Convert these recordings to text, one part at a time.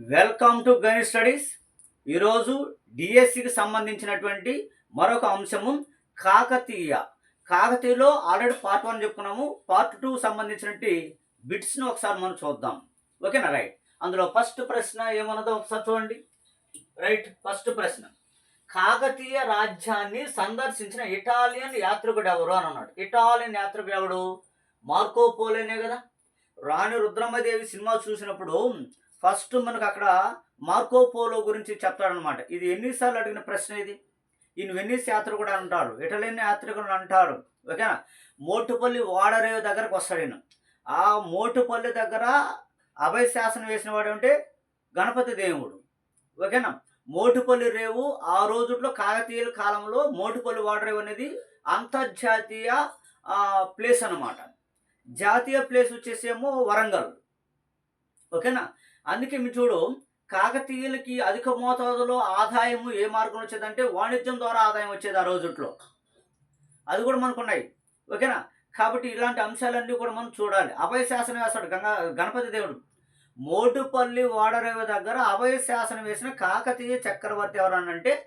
Welcome to గణి studies. ఈరోజు డిఎస్సికి సంబంధించినటువంటి మరొక అంశము కాకతీయ. కాకతీయలో ఆల్రెడీ పార్ట్ వన్ చెప్పుకున్నాము. పార్ట్ టూ సంబంధించినటువంటి బిట్స్ను ఒకసారి మనం చూద్దాం. ఓకేనా? రైట్. అందులో ఫస్ట్ ప్రశ్న ఏమన్నదో ఒకసారి చూడండి. రైట్. ఫస్ట్ ప్రశ్న. కాకతీయ రాజ్యాన్ని సందర్శించిన ఇటాలియన్ యాత్రికుడు ఎవరు అని అన్నాడు. ఇటాలియన్ యాత్రికుడు ఎవడు? మార్కోపోలేనే కదా. రాణి రుద్రమ్మదేవి సినిమా చూసినప్పుడు ఫస్ట్ మనకు అక్కడ మార్కోపోలో గురించి చెప్తాడనమాట ఇది ఎన్నిసార్లు అడిగిన ప్రశ్న ఇది? ఈయన వెన్నీస్ యాత్రికుడు అంటారు ఇటలీన్ యాత్రికుడు అంటారు. ఓకేనా? మోటుపల్లి వాడరేవు దగ్గరకు వస్తాడు ఈయన. ఆ మోటుపల్లి దగ్గర అభయ శాసనం వేసిన వాడు అంటే గణపతి దేవుడు. ఓకేనా? మోటుపల్లి రేవు ఆ రోజుల్లో కాకతీయుల కాలంలో మోటుపల్లి వాడరేవు అనేది అంతర్జాతీయ ప్లేస్ అన్నమాట. జాతీయ ప్లేస్ వచ్చేసేమో వరంగల్. ఓకేనా? అందుకే మీరు చూడు కాకతీయులకి అధిక మోతాదులో ఆదాయము ఏ మార్గం వచ్చేదంటే వాణిజ్యం ద్వారా ఆదాయం వచ్చేది ఆ రోజుట్లో. అది కూడా మనకు ఉన్నాయి. ఓకేనా? కాబట్టి ఇలాంటి అంశాలన్నీ కూడా మనం చూడాలి. అభయ శాసనం వేస్తాడు గంగా గణపతి దేవుడు. మోటుపల్లి వాడరేవు దగ్గర అభయ శాసనం వేసిన కాకతీయ చక్రవర్తి ఎవరనంటే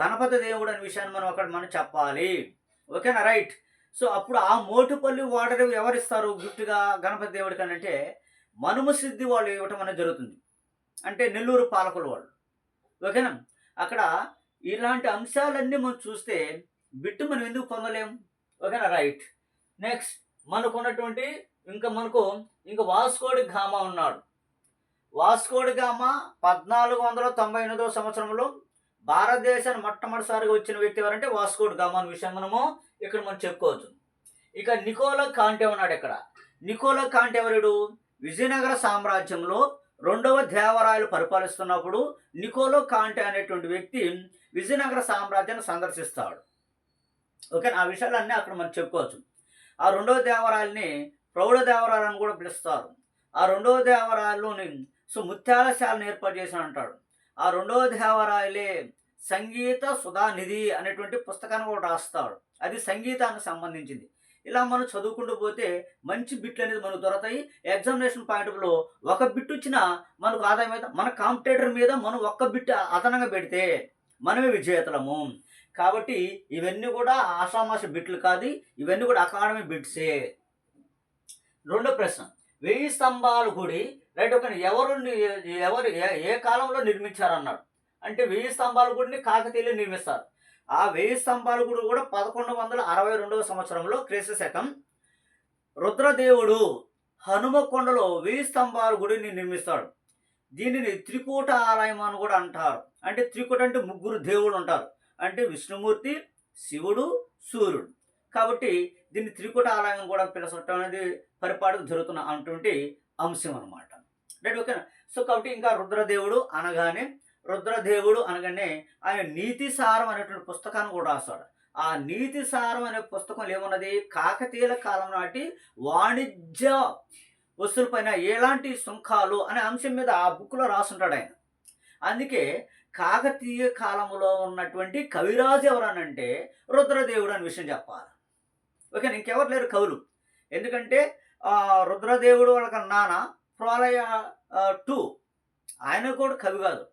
గణపతి దేవుడు అనే విషయాన్ని మనం అక్కడ మనం చెప్పాలి. ఓకేనా? రైట్. సో అప్పుడు ఆ మోటుపల్లి వాడరేవు ఎవరిస్తారు గిఫ్ట్గా గణపతి దేవుడికి అనంటే అంటే మనుమ సిద్ధి వాళ్ళు ఇవ్వటం అనేది జరుగుతుంది. అంటే నెల్లూరు పాలకుల వాళ్ళు. ఓకేనా? అక్కడ ఇలాంటి అంశాలన్నీ మనం చూస్తే బిట్టు మనం ఎందుకు పొందలేం? ఓకేనా? రైట్. నెక్స్ట్ మనకు ఉన్నటువంటి ఇంకా మనకు ఇంకా వాస్కోడి ఘామా ఉన్నాడు. వాస్కోడి గామా పద్నాలుగు వందల తొంభై ఎనిమిదో సంవత్సరంలో భారతదేశాన్ని మొట్టమొదటిసారిగా వచ్చిన వ్యక్తి ఎవరంటే వాస్కోడి గామా అనే విషయం మనము ఇక్కడ మనం చెప్పుకోవచ్చు. ఇక నికోలా కాంటే ఉన్నాడు ఇక్కడ. నికోలా కాంటే ఎవరుడు? విజయనగర సామ్రాజ్యంలో రెండవ దేవరాయలు పరిపాలిస్తున్నప్పుడు నికోలో కాంటే అనేటువంటి వ్యక్తి విజయనగర సామ్రాజ్యాన్ని సందర్శిస్తాడు. ఓకే ఆ విషయాలన్నీ అక్కడ మనం చెప్పుకోవచ్చు. ఆ రెండవ దేవరాయల్ని ప్రౌఢ దేవరాయలను కూడా పిలుస్తారు. ఆ రెండవ దేవరాయల్లోని సో ముత్యాలశాలను ఏర్పాటు చేసిన అంటాడు. ఆ రెండవ దేవరాయలే సంగీత సుధానిధి అనేటువంటి పుస్తకాన్ని కూడా రాస్తాడు. అది సంగీతానికి సంబంధించింది. ఇలా మనం చదువుకుంటూ పోతే మంచి బిట్లు అనేది మనకు దొరతాయి ఎగ్జామినేషన్ పాయింట్లో ఒక బిట్ వచ్చినా మనకు ఆదాయం అయితే మన కాంపిటేటర్ మీద మనం ఒక్క బిట్ అదనంగా పెడితే మనమే విజేతలము. కాబట్టి ఇవన్నీ కూడా ఆషామాష బిట్లు కాదు ఇవన్నీ కూడా అకాడమీ బిట్సే. రెండో ప్రశ్న. వెయ్యి స్తంభాల గుడి రైట్ ఒక ఎవరు ఎవరు ఏ- ఏ కాలంలో నిర్మించారన్నాడు? అంటే వెయ్యి స్తంభాల గుడిని కాకతీయులు నిర్మిస్తారు. ఆ వెయ్యి స్తంభాల గుడి కూడా పదకొండు వందల అరవై రెండవ సంవత్సరంలో క్రీస్తు శకం. రుద్రదేవుడు హనుమకొండలో వెయ్యి స్తంభాల గుడిని నిర్మిస్తాడు. దీనిని త్రికూట ఆలయం అని కూడా అంటారు. అంటే త్రికూట అంటే ముగ్గురు దేవుడు ఉంటారు. అంటే విష్ణుమూర్తి శివుడు సూర్యుడు. కాబట్టి దీన్ని త్రికూట ఆలయం కూడా పిలచడం అనేది పరిపాటుకు జరుగుతున్న అటువంటి అంశం అనమాట రైట్ ఓకేనా? సో కాబట్టి ఇంకా రుద్రదేవుడు అనగానే రుద్రదేవుడు అనగానే ఆయన నీతి సారం అనేటువంటి పుస్తకాన్ని కూడా రాస్తాడు ఆ నీతి సారం అనే పుస్తకం ఏమున్నది? కాకతీయుల కాలం నాటి వాణిజ్య వస్తువులపైన ఎలాంటి సుంకాలు అనే అంశం మీద ఆ బుక్లో రాసుంటాడు ఆయన. అందుకే కాకతీయ కాలంలో ఉన్నటువంటి కవిరాజు ఎవరనంటే రుద్రదేవుడు అనే విషయం చెప్పాలి. ఓకే ఇంకెవరు లేరు కవులు. ఎందుకంటే రుద్రదేవుడు వాళ్ళకి నాన్న ప్రోలయ టూ. ఆయన కూడా కవి కాదు.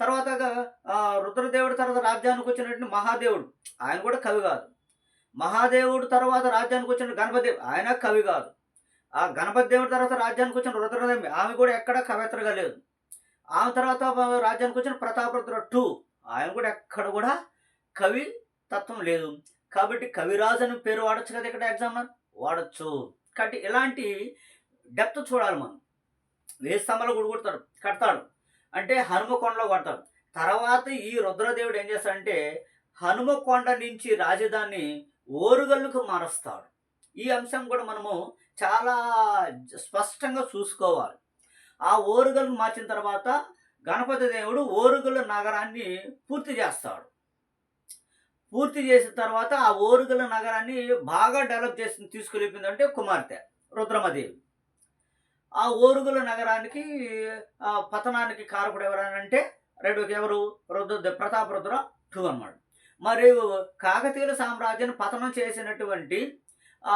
తర్వాత ఆ, రుద్రదేవుడు తర్వాత రాజ్యానికి వచ్చినటువంటి మహాదేవుడు. ఆయన కూడా కవి కాదు. మహాదేవుడు తర్వాత రాజ్యానికి వచ్చిన గణపతి ఆయన కవి కాదు. ఆ గణపతి దేవుడి తర్వాత రాజ్యానికి వచ్చిన రుద్రదేవి ఆమె కూడా ఎక్కడ కవిత్రగా లేదు. ఆమె తర్వాత రాజ్యానికి వచ్చిన ప్రతాపరుద్ర టూ ఆయన కూడా ఎక్కడ కూడా కవి తత్వం లేదు. కాబట్టి కవిరాజు అని పేరు వాడచ్చు కదా ఇక్కడ ఎగ్జామ్ వాడచ్చు. కాబట్టి ఇలాంటి డెప్త్ చూడాలి మనం. వేయి స్తంభాలు గుడి కొడతాడు కడతాడు. అంటే హనుమకొండలో కొడతాడు తర్వాత ఈ రుద్రదేవుడు ఏం చేస్తాడంటే హనుమకొండ నుంచి రాజధాని ఓరుగల్లుకు మారుస్తాడు. ఈ అంశం కూడా మనము చాలా స్పష్టంగా చూసుకోవాలి. ఆ ఓరుగల్లు మార్చిన తర్వాత గణపతి దేవుడు ఓరుగల్లు నగరాన్ని పూర్తి చేస్తాడు. పూర్తి చేసిన తర్వాత ఆ ఓరుగల నగరాన్ని బాగా డెవలప్ చేసి తీసుకెళ్ళిపోయిందంటే కుమార్తె రుద్రమదేవి. ఆ ఓరుగుల నగరానికి ఆ, పతనానికి కారకుడు ఎవరనంటే రెండు ఎవరు? రుద్ర ప్రతాప్ రుద్ర టూ అన్నాడు మరియు కాకతీయుల సామ్రాజ్యాన్ని పతనం చేసినటువంటి ఆ,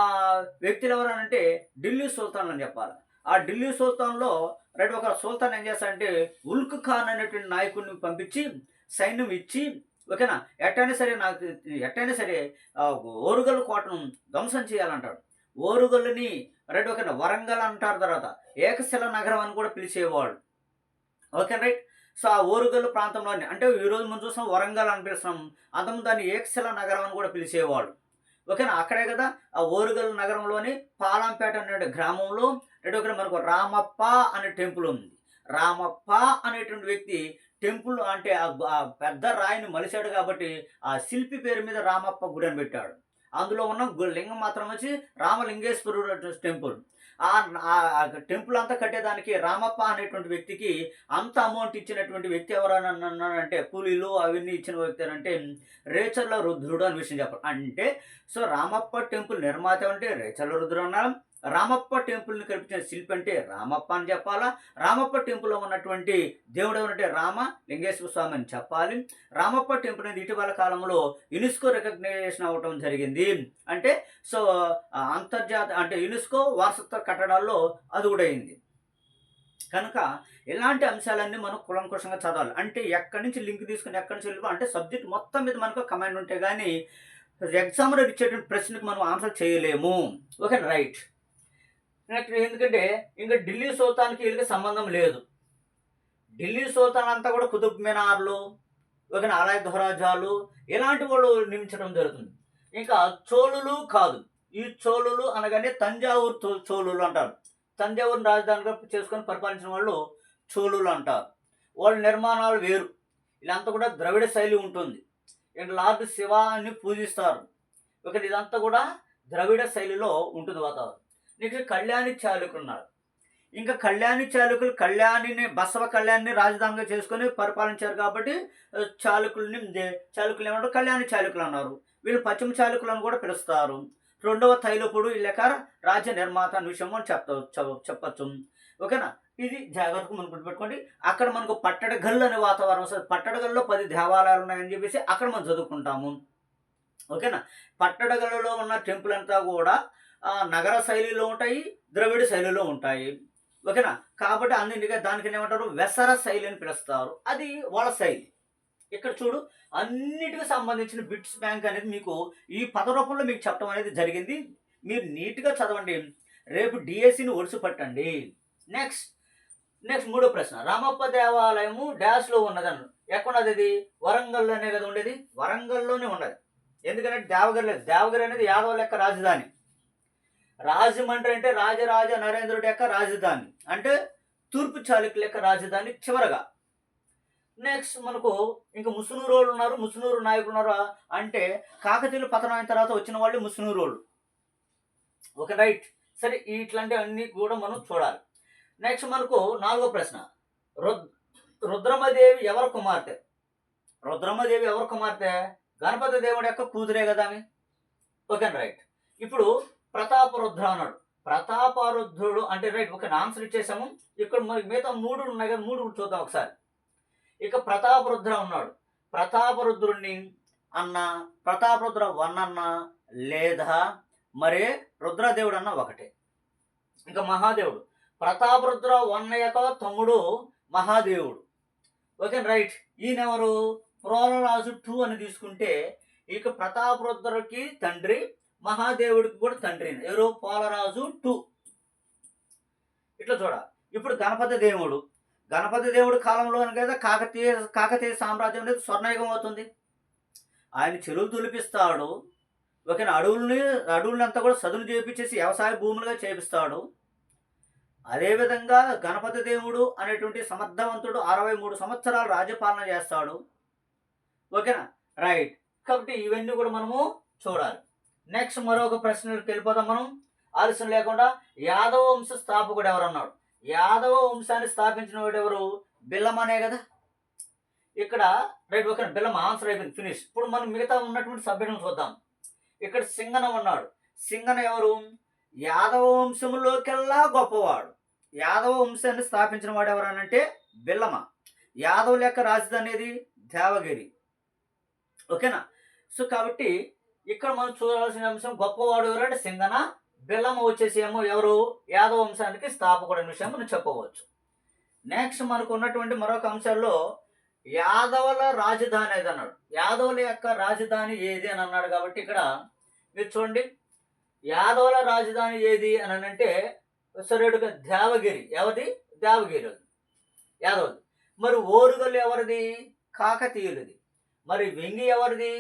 వ్యక్తులు ఎవరనంటే ఢిల్లీ సుల్తాన్ అని చెప్పాలి. ఆ ఢిల్లీ సుల్తాన్లో రెండు ఒక సుల్తాన్ ఏం చేస్తాడంటే ఉల్క్ ఖాన్ అనేటువంటి నాయకుడిని పంపించి సైన్యం ఇచ్చి ఓకేనా? ఎట్టైనా సరే నాకు ఎట్టైనా సరే ఓరుగల్ కోటను ధ్వంసం చేయాలంటాడు. ఓరుగల్లుని రెండు ఓకేనా వరంగల్ అంటారు తర్వాత. ఏకశిల నగరం అని కూడా పిలిచేవాడు ఓకే రైట్ సో ఆ ఓరుగల్లు ప్రాంతంలోని అంటే ఈరోజు మనం చూసాం వరంగల్ అని పిలుస్తున్నాం అంతకుముందు దాన్ని ఏకశిల నగరం అని కూడా పిలిచేవాడు ఓకేనా అక్కడే కదా ఆ ఓరుగల్ నగరంలోని పాలంపేట అనే గ్రామంలో రెండు ఒకటి మనకు రామప్ప అనే టెంపుల్ ఉంది. రామప్ప అనేటువంటి వ్యక్తి టెంపుల్ అంటే ఆ పెద్ద రాయిని మలిశాడు కాబట్టి ఆ శిల్పి పేరు మీద రామప్ప గుడి అని పెట్టాడు. అందులో ఉన్న గు- లింగం మాత్రం వచ్చి రామలింగేశ్వరుడు టెంపుల్. ఆ టెంపుల్ అంతా కట్టేదానికి రామప్ప అనేటువంటి వ్యక్తికి అంత అమౌంట్ ఇచ్చినటువంటి వ్యక్తి ఎవరన్నానంటే కూలీలు అవన్నీ ఇచ్చిన వ్యక్తి అంటే రేచర్ల రుద్రుడు అని విషయం చెప్పాలి. అంటే సో రామప్ప టెంపుల్ నిర్మాత అంటే రేచర్ల రుద్రుడు అన్నారు రామప్ప టెంపుల్ని కల్పించిన శిల్పి అంటే రామప్ప అని చెప్పాలా? రామప్ప టెంపుల్లో ఉన్నటువంటి దేవుడు ఎవరంటే రామ లింగేశ్వర స్వామి అని చెప్పాలి. రామప్ప టెంపుల్ అనేది ఇటీవల కాలంలో యునెస్కో రికగ్నైజేషన్ అవ్వటం జరిగింది. అంటే సో అంతర్జాత అంటే యునెస్కో వారసత్వ కట్టడాల్లో అది కూడా అయింది. కనుక ఇలాంటి అంశాలన్నీ మనం కులంకుషంగా చదవాలి. అంటే ఎక్కడి నుంచి లింక్ తీసుకుని ఎక్కడి నుంచి వెళ్ళిపో అంటే సబ్జెక్ట్ మొత్తం మీద మనకు కమాండ్ ఉంటే కానీ ఎగ్జామ్లో ఇచ్చేటువంటి ప్రశ్నకు మనం ఆన్సర్ చేయలేము. Okay right. నెక్స్ట్ ఎందుకంటే ఇంకా ఢిల్లీ సుల్తాన్కి వీళ్ళకి సంబంధం లేదు. ఢిల్లీ సుల్తాన్ అంతా కూడా కుతుబ్ మినార్లు ఒక ఆలయ ధ్వరాజాలు ఇలాంటి వాళ్ళు నిర్మించడం జరుగుతుంది. ఇంకా చోళులు కాదు. ఈ చోళులు అనగానే తంజావూరు చోళులు అంటారు. తంజావూరు రాజధానిగా చేసుకొని పరిపాలించిన వాళ్ళు చోళులు అంటారు. వాళ్ళ నిర్మాణాలు వేరు. ఇదంతా కూడా ద్రవిడ శైలి ఉంటుంది. ఇంకా లార్డ్ శివాన్ని పూజిస్తారు. ఒక ఇదంతా కూడా ద్రవిడ శైలిలో ఉంటుంది వాతావరణం. నెక్స్ట్ కళ్యాణి చాలుకున్నారు ఉన్నారు ఇంకా కళ్యాణి చాలుకులు కళ్యాణిని బసవ కళ్యాణిని రాజధానిగా చేసుకొని పరిపాలించారు కాబట్టి చాలుకుల్ని చాలుకులు ఏమంటారు? కళ్యాణి చాలుకులు అన్నారు. వీళ్ళు పశ్చిమ చాలుకులను కూడా పిలుస్తారు. రెండవ తైలపుడు ఈ లెక్క రాజ్య నిర్మాత అనే విషయం మనం చెప్పవచ్చు చెప్పచ్చు. ఓకేనా? ఇది జాగ్రత్తగా మనం గుర్తుపెట్టుకోండి. అక్కడ మనకు పట్టడగల్లు అనే వాతావరణం వస్తుంది. పట్టడగల్లో పది దేవాలయాలు ఉన్నాయని చెప్పేసి అక్కడ మనం చదువుకుంటాము. ఓకేనా? పట్టడగల్లో ఉన్న టెంపుల్ అంతా కూడా నగర శైలిలో ఉంటాయి ద్రవిడ శైలిలో ఉంటాయి. ఓకేనా? కాబట్టి అన్నింటిగా దానికి ఏమంటారు? వెసర శైలి అని పిలుస్తారు. అది వాళ్ళ శైలి. ఇక్కడ చూడు అన్నిటికి సంబంధించిన బిట్స్ బ్యాంక్ అనేది మీకు ఈ పద రూపంలో మీకు చెప్పడం అనేది జరిగింది. మీరు నీట్గా చదవండి. రేపు డిఎస్సిని ఒడిసి పట్టండి నెక్స్ట్ నెక్స్ట్ మూడో ప్రశ్న. రామప్ప దేవాలయము డాష్లో ఉన్నదన్న ఎక్కడున్నది ఇది వరంగల్లోనే కదా ఉండేది? వరంగల్లోనే ఉన్నది. ఎందుకంటే దేవగిరి లేదు దేవగిరి అనేది యాదవ లెక్క రాజధాని. రాజమండ్రి అంటే రాజరాజ నరేంద్రుడి యొక్క రాజధాని. అంటే తూర్పు చాళుక్యుల యొక్క రాజధాని చివరగా. నెక్స్ట్ మనకు ఇంకా ముసునూరు వాళ్ళు ఉన్నారు ముసునూరు నాయకులు ఉన్నారు అంటే కాకతీయులు పతనం అయిన తర్వాత వచ్చిన వాళ్ళు ముసునూరు వాళ్ళు ఓకే రైట్. సరే ఇట్లాంటివి అన్నీ కూడా మనం చూడాలి. నెక్స్ట్ మనకు నాలుగో ప్రశ్న. రుద్ రుద్రమదేవి ఎవరు కుమార్తె? రుద్రమదేవి ఎవరు కుమార్తె? గణపతి దేవుడి యొక్క కూతురే కదా అని ఓకే రైట్ ఇప్పుడు ప్రతాపరుద్ర అన్నాడు. ప్రతాపరుద్రుడు అంటే రైట్ ఒక ఆన్సర్ ఇచ్చేసాము. ఇక్కడ మిగతా మూడు ఉన్నాయి కదా మూడు చూద్దాం ఒకసారి. ఇక ప్రతాపరుద్ర ఉన్నాడు. ప్రతాపరుద్రుణ్ణి అన్న ప్రతాపరుద్ర వన్ అన్న లేదా? మరే రుద్రదేవుడు అన్న ఒకటే. ఇంకా మహాదేవుడు. ప్రతాపరుద్ర వన్ యొక్క తమ్ముడు మహాదేవుడు. Okay right. ఈయనెవరు ప్రోలరాజు టూ అని తీసుకుంటే ఇక ప్రతాపరుద్రకి తండ్రి మహాదేవుడికి కూడా తండ్రి ఎవరు పోలరాజు టూ. ఇట్లా చూడ. ఇప్పుడు గణపతి దేవుడు. గణపతి దేవుడు కాలంలో కదా కాకతీయ కాకతీయ సామ్రాజ్యం అనేది స్వర్ణయుగం అవుతుంది. ఆయన చెరువులు తులిపిస్తాడు ఒక అడవుల్ని అడవుల్ని అంతా కూడా సదును చేపించేసి వ్యవసాయ భూములుగా చేపిస్తాడు. అదేవిధంగా గణపతి దేవుడు అనేటువంటి సమర్థవంతుడు అరవై మూడు సంవత్సరాలు రాజ్యపాలన చేస్తాడు. ఓకేనా? రైట్. కాబట్టి ఇవన్నీ కూడా మనము చూడాలి. నెక్స్ట్ మరొక ప్రశ్నలకు వెళ్ళిపోదాం మనం. ఆలస్యం లేకుండా యాదవ వంశ స్థాపకుడు ఎవరన్నాడు? యాదవ వంశాన్ని స్థాపించిన వాడు ఎవరు? బిల్లం అనే కదా. ఇక్కడ రైట్ ఓకే బిల్లం ఆన్సర్ అయిపోయింది ఫినిష్. ఇప్పుడు మనం మిగతా ఉన్నటువంటి సభ్యులను చూద్దాం. ఇక్కడ సింగన ఉన్నాడు సింగన ఎవరు? యాదవ వంశంలోకెల్లా గొప్పవాడు. యాదవ వంశాన్ని స్థాపించిన వాడు ఎవరనంటే బిల్లమ యాదవుల యొక్క రాజధాని అనేది దేవగిరి. ఓకేనా? సో కాబట్టి ఇక్కడ మనం చూడాల్సిన అంశం గొప్పవాడు ఎవరంటే సింగన బిల్లమ్మ వచ్చేసి ఏమో ఎవరు? యాదవ వంశానికి స్థాపకుడు అనే విషయం మనం చెప్పవచ్చు. నెక్స్ట్ మనకు ఉన్నటువంటి మరొక అంశాల్లో యాదవుల రాజధాని ఏది అన్నాడు? యాదవుల యొక్క రాజధాని ఏది అని అన్నాడు కాబట్టి ఇక్కడ మీరు చూడండి. యాదవుల రాజధాని ఏది అని అంటే సరేడుగా దేవగిరి. ఎవరిది? దేవగిరి యాదవుది మరి ఓరుగల్లు ఎవరిది? కాకతీయులది. మరి వెంగి ఎవరిది?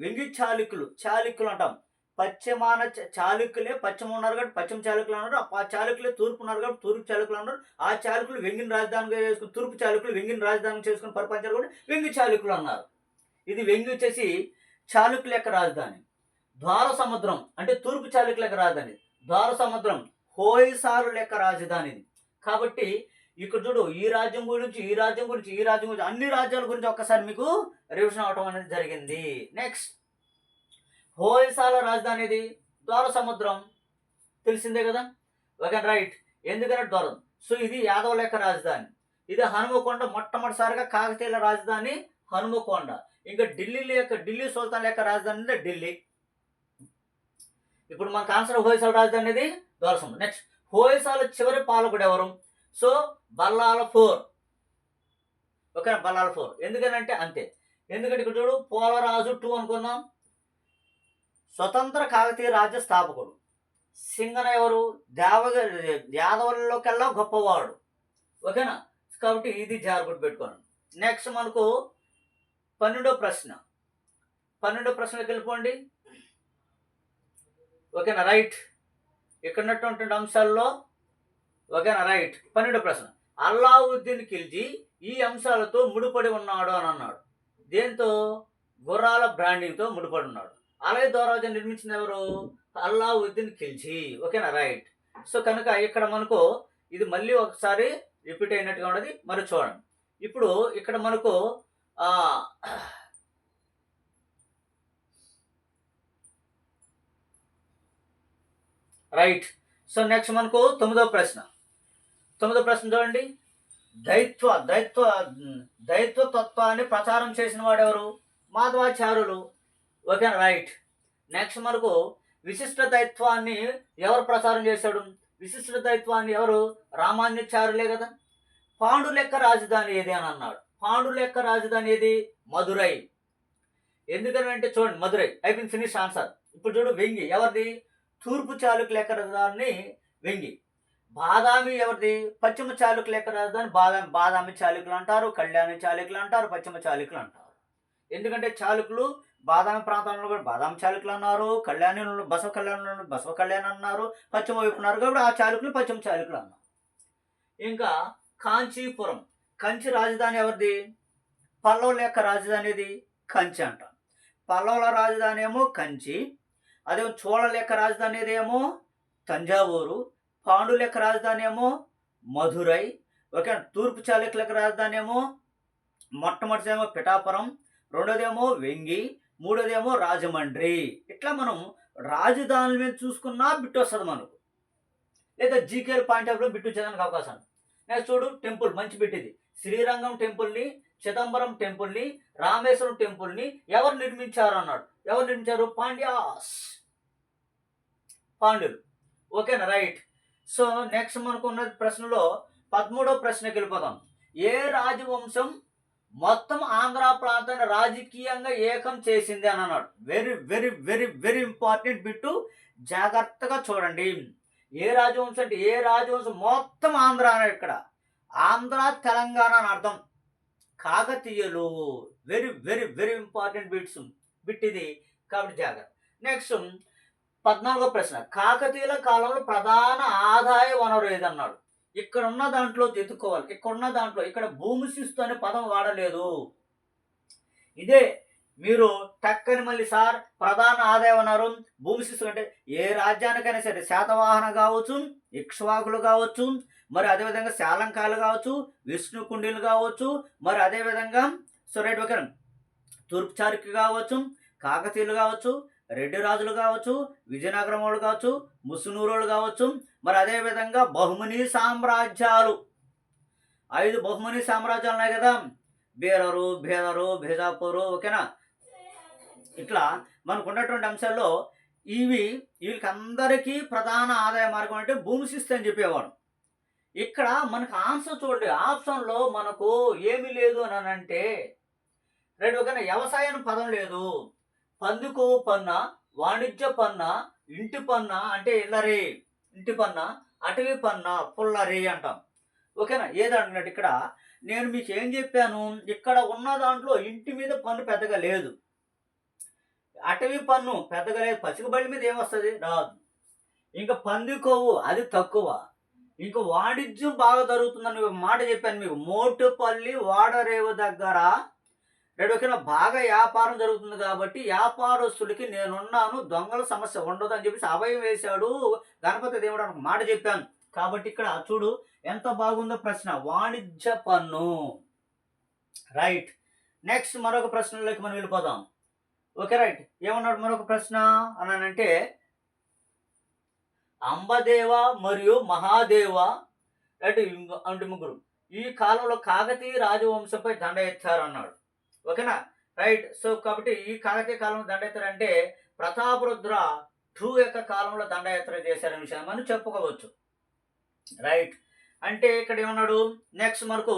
వెంగి చాళుక్యులు చాళుక్యులు అంటాం. పశ్చిమాన చాళుక్యులే పశ్చిమ ఉన్నారు కాబట్టి పశ్చిమ చాళుక్యులు అన్నారు. ఆ చాళుక్యులే తూర్పు ఉన్నారు కాబట్టి తూర్పు చాళుక్యులు అన్నారు. ఆ చాళుకులు వెంగిని రాజధానిగా చేసుకుని తూర్పు చాళుకులు వెంగిని రాజధాని చేసుకుని పరిపాలించారు కూడా వెంగి చాళుక్యులు అన్నారు. ఇది వెంగి వచ్చేసి చాళుక్యుల యొక్క రాజధాని. ద్వార సముద్రం అంటే తూర్పు చాళుక్యుల యొక్క రాజధాని. ద్వార సముద్రం హోయసారుల యొక్క రాజధాని ఇది. కాబట్టి ఇక్కడ చూడు ఈ రాజ్యం గురించి ఈ రాజ్యం గురించి ఈ రాజ్యం గురించి అన్ని రాజ్యాల గురించి ఒక్కసారి మీకు రివిజన్ అవటం అనేది జరిగింది. నెక్స్ట్ హోయసాల రాజధాని ఇది ద్వార సముద్రం తెలిసిందే కదా? ఓకే రైట్ ఎందుకంటే ద్వారం? సో ఇది యాదవుల యొక్క రాజధాని. ఇది హనుమకొండ మొట్టమొదటిసారిగా కాకతీయుల రాజధాని హనుమకొండ. ఇంకా ఢిల్లీ యొక్క ఢిల్లీ సుల్తాన్ యొక్క రాజధాని అంటే ఢిల్లీ. ఇప్పుడు మన కాన్సర్ హోయసాల రాజధాని అనేది ద్వారసముద్రం. నెక్స్ట్ హోయసాల చివరి పాలకుడు ఎవరు? So Ballala four. Okay Ballala four. ఎందుకనంటే అంతే. ఎందుకంటే ఇక్కడ చూడు పోలరాజు టూ అనుకుందాం స్వతంత్ర కాకతీయ రాజ్య స్థాపకుడు. సింగన ఎవరు? దేవగిరి యాదవులలోకెల్లా గొప్పవాడు. ఓకేనా? కాబట్టి ఇది జాగ్రత్త పెట్టుకోండి. నెక్స్ట్ మనకు పన్నెండో ప్రశ్న. పన్నెండో ప్రశ్నకి వెళ్ళిపోండి. ఓకేనా? రైట్ ఇక్కడ ఉన్నటువంటి అంశాల్లో ఓకేనా? రైట్. పన్నెండో ప్రశ్న. అల్లావుద్దీన్ ఖిల్జీ ఈ అంశాలతో ముడిపడి ఉన్నాడు అని అన్నాడు. దేంతో? గుర్రాల బ్రాండింగ్తో ముడిపడి ఉన్నాడు. ఆలయ దౌరాజు నిర్మించిన ఎవరు? అల్లావుద్దీన్ ఖిల్జీ. ఓకేనా? రైట్. సో కనుక ఇక్కడ మనకు ఇది మళ్ళీ ఒకసారి రిపీట్ అయినట్టుగా ఉన్నది. మరి చూడండి. ఇప్పుడు ఇక్కడ మనకు రైట్. సో నెక్స్ట్ మనకు తొమ్మిదవ ప్రశ్న. తొమ్మిదో ప్రశ్న చూడండి. దైత్వ దైత్వ దైత్వ తత్వాన్ని ప్రచారం చేసిన వాడెవరు? మాధవాచార్యులు. Okay right. నెక్స్ట్ మనకు విశిష్ట దైత్వాన్ని ఎవరు ప్రచారం చేశాడు? విశిష్ట దైత్వాన్ని ఎవరు? రామాన్యచారులే కదా. పాండు లెక్క రాజధాని ఏది అని అన్నాడు. పాండు లెక్క రాజధాని ఏది? మధురై. ఎందుకనంటే చూడండి మధురై. అయిపోయింది ఫినిష్ ఆన్సర్. ఇప్పుడు చూడు వెంగి. ఎవరిది? తూర్పు చాళుక్య లెక్క రాజధాని వెంగి. బాదామి ఎవరిది? పశ్చిమ చాళుక్యుల యొక్క రాజధాని? బాదామి బాదామి చాళుక్యులు అంటారు కళ్యాణి చాళుక్యులు అంటారు పశ్చిమ చాళుక్యులు అంటారు. ఎందుకంటే చాళుక్యులు బాదామి ప్రాంతంలో కూడా బాదామి చాళుక్యులు అన్నారు కళ్యాణి బసవ కళ్యాణ్ బసవ కళ్యాణ్ అన్నారు పశ్చిమ వైపు ఉన్నారు కాబట్టి ఆ చాళుక్యులు పశ్చిమ చాళుక్యులు అన్నారు. ఇంకా కాంచీపురం కంచి రాజధాని ఎవరిది? పల్లవుల యొక్క రాజధాని ఇది కంచి అంట. పల్లవుల రాజధాని ఏమో కంచి అదే చోళల యొక్క రాజధాని ఏమో? తంజావూరు. పాండుల యొక్క రాజధాని ఏమో మధురై ఓకే తూర్పు చాళుక్యుల యొక్క రాజధాని ఏమో మొట్టమొదటిదేమో పిఠాపురం రెండోదేమో వెంగి మూడోదేమో రాజమండ్రి. ఇట్లా మనం రాజధానుల మీద చూసుకున్నా బిట్టు వస్తుంది మనకు. లేదా జీకేఎల్ పాయింట్ ఆఫ్లో బిట్టు వచ్చేదానికి అవకాశం నెక్స్ట్ చూడు టెంపుల్ మంచి బిట్ ఇది శ్రీరంగం టెంపుల్ని చిదంబరం టెంపుల్ని రామేశ్వరం టెంపుల్ని ఎవరు నిర్మించారు అన్నాడు. ఎవరు నిర్మించారు? పాండ్యాస్. పాండ్యులు. ఓకేనా? రైట్. సో నెక్స్ట్ మనకు ఉన్న ప్రశ్నలో పదమూడవ ప్రశ్నకి వెళ్ళిపోదాం ఏ రాజవంశం మొత్తం ఆంధ్ర ప్రాంతాన్ని రాజకీయంగా ఏకం చేసింది అని అన్నాడు. Very very very very important bit జాగ్రత్తగా చూడండి. ఏ రాజవంశం అంటే ఏ రాజవంశం మొత్తం ఆంధ్ర అన్నాడు ఇక్కడ. ఆంధ్ర తెలంగాణ అని అర్థం. కాకతీయులు. Very very very important bits bit ఇది. కాబట్టి జాగ్రత్త. నెక్స్ట్ పద్నాలుగో ప్రశ్న. కాకతీయుల కాలంలో ప్రధాన ఆదాయ వనరు ఏదన్నాడు? ఇక్కడ ఉన్న దాంట్లో తెతుక్కోవాలి ఇక్కడ ఉన్న దాంట్లో ఇక్కడ భూమి శిస్తు అనే పదం వాడలేదు. ఇదే మీరు టక్కని మళ్ళీ సార్ ప్రధాన ఆదాయ వనరు భూమి శిస్తు అంటే ఏ రాజ్యానికైనా సరే శాతవాహన కావచ్చు ఇక్ష్వాకులు కావచ్చు మరి అదేవిధంగా శాలంకాలు కావచ్చు విష్ణు కుండీలు కావచ్చు మరి అదేవిధంగా సో రైట్ ఓకే తూర్పు చారుక్య కావచ్చు కాకతీయులు కావచ్చు రెడ్డి రాజులు కావచ్చు విజయనగరం వాళ్ళు కావచ్చు ముసునూరు వాళ్ళు కావచ్చు మరి అదేవిధంగా బహుమని సామ్రాజ్యాలు. ఐదు బహుమని సామ్రాజ్యాలు ఉన్నాయి కదా బీరరు బీదరు బీజాపూరు ఓకేనా? ఇట్లా మనకు ఉన్నటువంటి అంశాల్లో ఇవి వీళ్ళకందరికీ ప్రధాన ఆదాయ మార్గం అంటే భూమి శిస్తు అని చెప్పేవాడు. ఇక్కడ మనకు ఆన్సర్ చూడండి ఆప్షన్లో మనకు ఏమీ లేదు అని అంటే రెండు ఒక వ్యవసాయం పదం లేదు. పందుకోవు పన్న వాణిజ్య పన్న ఇంటి పన్న అంటే ఇళ్ళరే ఇంటి పన్న అటవీ పన్న పుల్లరే అంటాం. ఓకేనా? ఏదంటున్నట్టు ఇక్కడ నేను మీకు ఏం చెప్పాను? ఇక్కడ ఉన్న దాంట్లో ఇంటి మీద పన్ను పెద్దగా లేదు. అటవీ పన్ను పెద్దగా లేదు. పచ్చిక మీద ఏమొస్తుంది రాదు. ఇంకా పంది కొవ్వు అది తక్కువ. ఇంకా వాణిజ్యం బాగా జరుగుతుందని మాట చెప్పాను మీకు. మోటుపల్లి వాడరేవు దగ్గర రెండు ఓకేనా? బాగా వ్యాపారం జరుగుతుంది కాబట్టి వ్యాపారస్తులకి నేనున్నాను దొంగల సమస్య ఉండదు అని చెప్పేసి అభయం వేశాడు గణపతి దేవుడు అని ఒక మాట చెప్పాను. కాబట్టి ఇక్కడ చూడు ఎంత బాగుందో ప్రశ్న. వాణిజ్య పన్ను. రైట్. నెక్స్ట్ మరొక ప్రశ్నలోకి మనం వెళ్ళిపోదాం. Okay right. ఏమన్నాడు మరొక ప్రశ్న? అని అంటే అంబదేవ మరియు మహాదేవ. అంటే అంటే ముగ్గురు. ఈ కాలంలో కాకతీయ రాజవంశంపై దండ ఎత్తారు అన్నాడు ఓకేనా? రైట్. సో కాబట్టి ఈ కాకతీయ కాలంలో దండయాత్ర అంటే ప్రతాపరుద్ర టూ యొక్క కాలంలో దండయాత్ర చేశారనే విషయం మనం చెప్పుకోవచ్చు. రైట్. అంటే ఇక్కడ ఏమన్నాడు? నెక్స్ట్ మనకు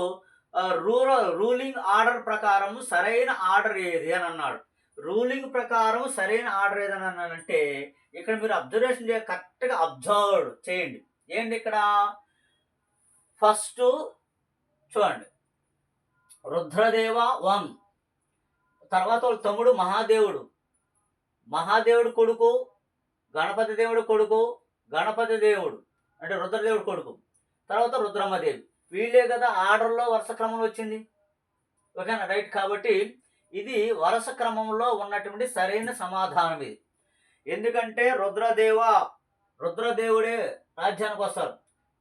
రూరల్ రూలింగ్ ఆర్డర్ ప్రకారం సరైన ఆర్డర్ ఏది అని అన్నాడు. రూలింగ్ ప్రకారం సరైన ఆర్డర్ ఏదని అన్నానంటే ఇక్కడ మీరు అబ్జర్వేషన్ చేయ కరెక్ట్గా అబ్జర్వ్ చేయండి. ఏంటి ఇక్కడ? ఫస్ట్ చూడండి. రుద్రదేవ వన్. తర్వాత వాళ్ళ తమ్ముడు మహాదేవుడు. మహాదేవుడు కొడుకు గణపతి దేవుడు కొడుకు గణపతి దేవుడు అంటే రుద్రదేవుడు కొడుకు. తర్వాత రుద్రమ్మదేవి వీళ్ళే కదా ఆర్డర్లో వరుస క్రమంలో వచ్చింది. ఓకేనా? రైట్. కాబట్టి ఇది వరుస క్రమంలో ఉన్నటువంటి సరైన సమాధానం ఇది. ఎందుకంటే రుద్రదేవ రుద్రదేవుడే రాజ్యానికి వస్తాడు.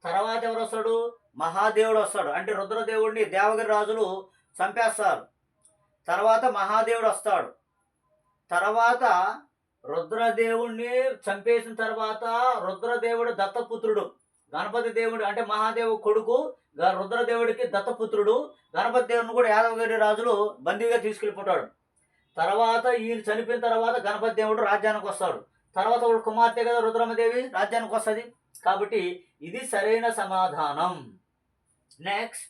తర్వాత ఎవరు వస్తాడు? మహాదేవుడు వస్తాడు. అంటే రుద్రదేవుడిని దేవగిరి రాజులు చంపేస్తారు. తర్వాత మహాదేవుడు వస్తాడు. తర్వాత రుద్రదేవుణ్ణి చంపేసిన తర్వాత రుద్రదేవుడు దత్తపుత్రుడు. గణపతి దేవుడు అంటే మహాదేవు కొడుకు రుద్రదేవుడికి దత్తపుత్రుడు. గణపతి దేవుడిని కూడా యాదవగిరి రాజులు బందీగా తీసుకెళ్ళిపోతాడు. తర్వాత ఈయన చనిపోయిన తర్వాత గణపతి దేవుడు రాజ్యానికి వస్తాడు. తర్వాత వాళ్ళ కుమార్తె కదా రుద్రమదేవి రాజ్యానికి వస్తుంది. కాబట్టి ఇది సరైన సమాధానం. నెక్స్ట్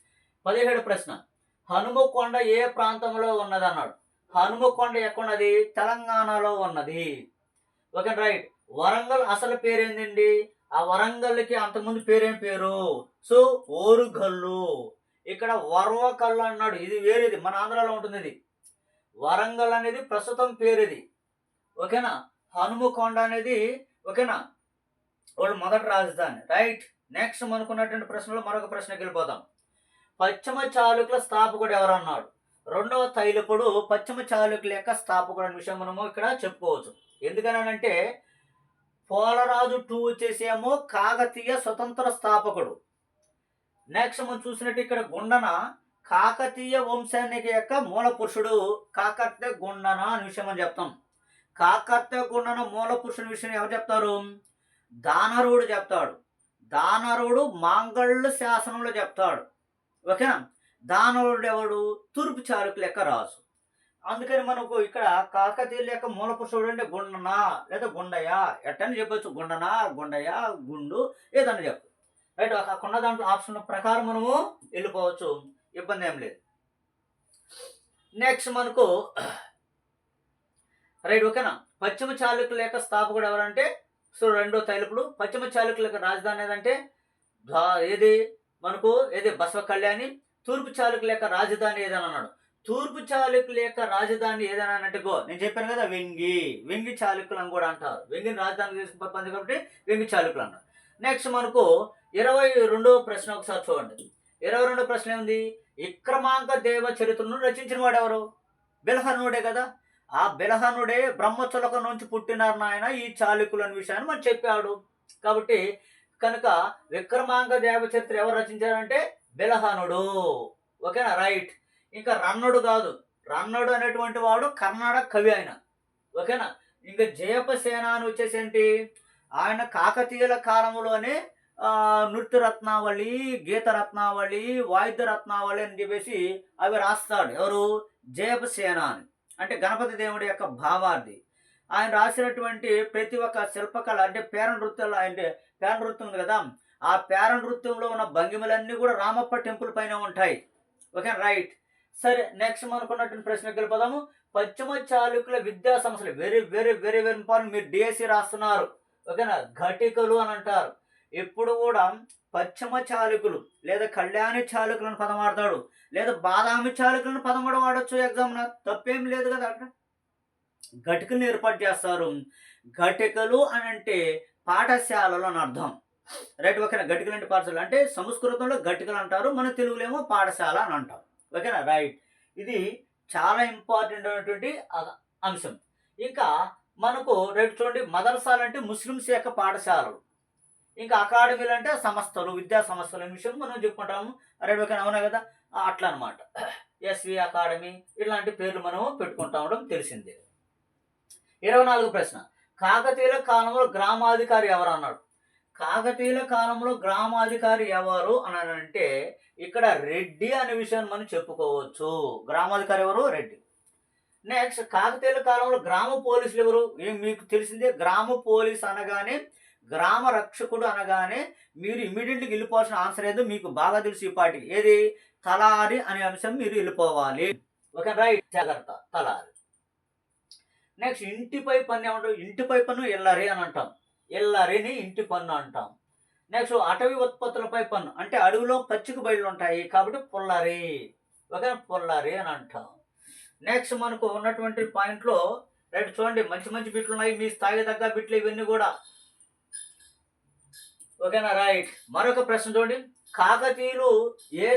పదిహేడు ప్రశ్న. హనుమకొండ ఏ ప్రాంతంలో ఉన్నది అన్నాడు హనుమకొండ ఎక్కడున్నది? తెలంగాణలో ఉన్నది. Okay right. వరంగల్ అసలు పేరేందండి? ఆ వరంగల్కి అంతకుముందు పేరేం పేరు? సో ఓరుగల్లు. ఇక్కడ వరవకల్లు అన్నాడు. ఇది వేరేది. మన ఆంధ్రాలో ఉంటుంది ఇది. వరంగల్ అనేది ప్రస్తుతం పేరు ఇది ఓకేనా? హనుమకొండ అనేది ఓకేనా? వాళ్ళు మొదటి రాజధాని. రైట్. నెక్స్ట్ అనుకున్నటువంటి ప్రశ్నలో మరొక ప్రశ్నకి వెళ్ళిపోతాం పశ్చిమ చాళుక్యుల స్థాపకుడు ఎవరన్నాడు? రెండవ తైలపుడు పశ్చిమ చాళుక్యుల యొక్క స్థాపకుడు అనే విషయం మనము ఇక్కడ చెప్పుకోవచ్చు. ఎందుకనంటే పోలరాజు టూ వచ్చేసేమో కాకతీయ స్వతంత్ర స్థాపకుడు. నెక్స్ట్ మనం చూసినట్టు ఇక్కడ గుండన కాకతీయ వంశానికి యొక్క మూల పురుషుడు కాకర్త గుండన అనే విషయం అని చెప్తాం. కాకర్త గుండన మూల పురుషుని విషయం ఎవరు చెప్తారు? దానరుడు చెప్తాడు. దానరుడు మాంగళ్ళు శాసనంలో చెప్తాడు. ఓకేనా? దానవుడెవడు? ఎవడు తూర్పు చారుకు లెక్క రాజు. అందుకని మనకు ఇక్కడ కాకతీయుల యొక్క మూల పురుషుడు అంటే గుండనా? లేదా గుండయ్య? ఎట్టని చెప్పొచ్చు. గుండనా? గుండయ్య? గుండు? ఏదన్నా చెప్పు. రైట్ అక్కడ దాంట్లో ఆప్షన్ ప్రకారం మనము వెళ్ళిపోవచ్చు. ఇబ్బంది ఏం లేదు. నెక్స్ట్ మనకు రైట్ ఓకేనా? పశ్చిమ చాళుక్యుల యొక్క స్థాపకుడు ఎవరంటే? సో రెండో తైలపుడు. పశ్చిమ చాళుక్యుల యొక్క రాజధాని ఏదంటే? ఏది? మనకు ఏది బసవ కళ్యాణి తూర్పు చాళుక్యుల యొక్క రాజధాని ఏదని అన్నాడు. తూర్పు చాళుక్యుల యొక్క రాజధాని ఏదైనా అంటే నేను చెప్పాను కదా వెంగి వెంగి చాలుకులు అని కూడా అంటారు. వెంగిని రాజధాని తీసుకుపోతుంది కాబట్టి వెంగి చాలుకులు అన్నారు నెక్స్ట్ మనకు ఇరవై రెండవ ప్రశ్న ఒకసారి చూడండి. ఇరవై రెండో ప్రశ్న ఏంది విక్రమాంక దేవ చరిత్రను రచించిన వాడు ఎవరు? బిల్హనుడే కదా. ఆ బిల్హనుడే బ్రహ్మచులక నుంచి పుట్టినారు నాయన ఈ చాలుకులు అనే విషయాన్ని మనం చెప్పాడు. కాబట్టి కనుక విక్రమాంగ దేవ చరిత్ర ఎవరు రచించారంటే బిలహనుడు ఓకేనా? రైట్. ఇంకా రన్నుడు కాదు. రన్నుడు అనేటువంటి వాడు కర్ణాటక కవి ఆయన. ఓకేనా? ఇంకా జయపసేన అని వచ్చేసి ఏంటి? ఆయన కాకతీయుల కాలంలోనే నృత్యరత్నావళి నృత్య రత్నావళి గీత రత్నావళి వాయిద్య రత్నావళి అని చెప్పేసి అవి రాస్తాడు. ఎవరు? జయపసేన అని. అంటే గణపతి దేవుడి యొక్క భావార్థి. ఆయన రాసినటువంటి ప్రతి ఒక్క శిల్పకళ అంటే పేర నృత్యాలు అంటే పేర నృత్యం ఉంది కదా ఆ పేర నృత్యంలో ఉన్న భంగిమలన్నీ కూడా రామప్ప టెంపుల్ పైన ఉంటాయి. ఓకే రైట్ సరే నెక్స్ట్ అనుకున్నటువంటి ప్రశ్నకి వెళ్ళిపోదాము. పశ్చిమ చాళుక్యుల విద్యా సంస్థలు very very very very important మీరు డిఎస్సి రాస్తున్నారు. ఓకేనా ఘటికలు అని అంటారు. ఎప్పుడు కూడా పశ్చిమ చాళుకులు లేదా కళ్యాణి చాళుకులను పదం వాడతాడు. లేదా బాదామి చాళుకులను పదం కూడా వాడచ్చు ఎగ్జామ్ తప్పేం లేదు కదా అక్కడ. ఘటికలను ఏర్పాటు చేస్తారు. ఘటికలు అని అంటే పాఠశాలలు అని అర్థం. రైట్ ఓకేనా? ఘటికలు అంటే పాఠశాల. అంటే సంస్కృతంలో ఘటికలు అంటారు మన తెలుగులో ఏమో పాఠశాల అని అంటాం ఓకేనా? రైట్. ఇది చాలా ఇంపార్టెంట్ అయినటువంటి అంశం. ఇంకా మనకు రైట్ చూడండి మదర్సాలు అంటే ముస్లిమ్స్ యొక్క పాఠశాలలు. ఇంకా అకాడమీలు అంటే సంస్థలు విద్యా సంస్థలు అనే విషయం మనం చెప్పుకుంటాము. రైట్ ఓకేనా? అవునా కదా? అట్లా అనమాట ఎస్వి అకాడమీ ఇలాంటి పేర్లు మనం పెట్టుకుంటా ఉండడం తెలిసిందే. ఇరవై నాలుగు ప్రశ్న. కాకతీయుల కాలంలో గ్రామాధికారి ఎవరు అన్నాడు? కాకతీయుల కాలంలో గ్రామాధికారి ఎవరు అని అంటే ఇక్కడ రెడ్డి అనే విషయాన్ని మనం చెప్పుకోవచ్చు. గ్రామాధికారి ఎవరు? రెడ్డి. నెక్స్ట్ కాకతీయుల కాలంలో గ్రామ పోలీసులు ఎవరు? ఏం మీకు తెలిసిందే గ్రామ పోలీస్ అనగానే గ్రామ రక్షకుడు అనగానే మీరు ఇమీడియట్గా వెళ్ళిపోవాల్సిన ఆన్సర్ ఏదో మీకు బాగా తెలుసు ఈ పాటికి. ఏది? తలారి అనే అంశం మీరు వెళ్ళిపోవాలి. Okay right. జాగ్రత్త. తలారి. నెక్స్ట్ ఇంటిపై పన్ను ఏమంటాం ఇంటిపై పన్ను ఎల్లరి అని అంటాం. ఎల్లరిని ఇంటి పన్ను అంటాం. నెక్స్ట్ అటవీ ఉత్పత్తులపై పన్ను అంటే అడవిలో పచ్చిక బయలు ఉంటాయి కాబట్టి పుల్లరి. ఓకే పుల్లరి అని అంటాం. నెక్స్ట్ మనకు ఉన్నటువంటి పాయింట్లో రైట్ చూడండి మంచి మంచి బిట్లు ఉన్నాయి మీ స్థాయి తగ్గ బిట్లు ఇవన్నీ కూడా. ఓకేనా? రైట్. మరొక ప్రశ్న చూడండి. కాకతీయులు ఏ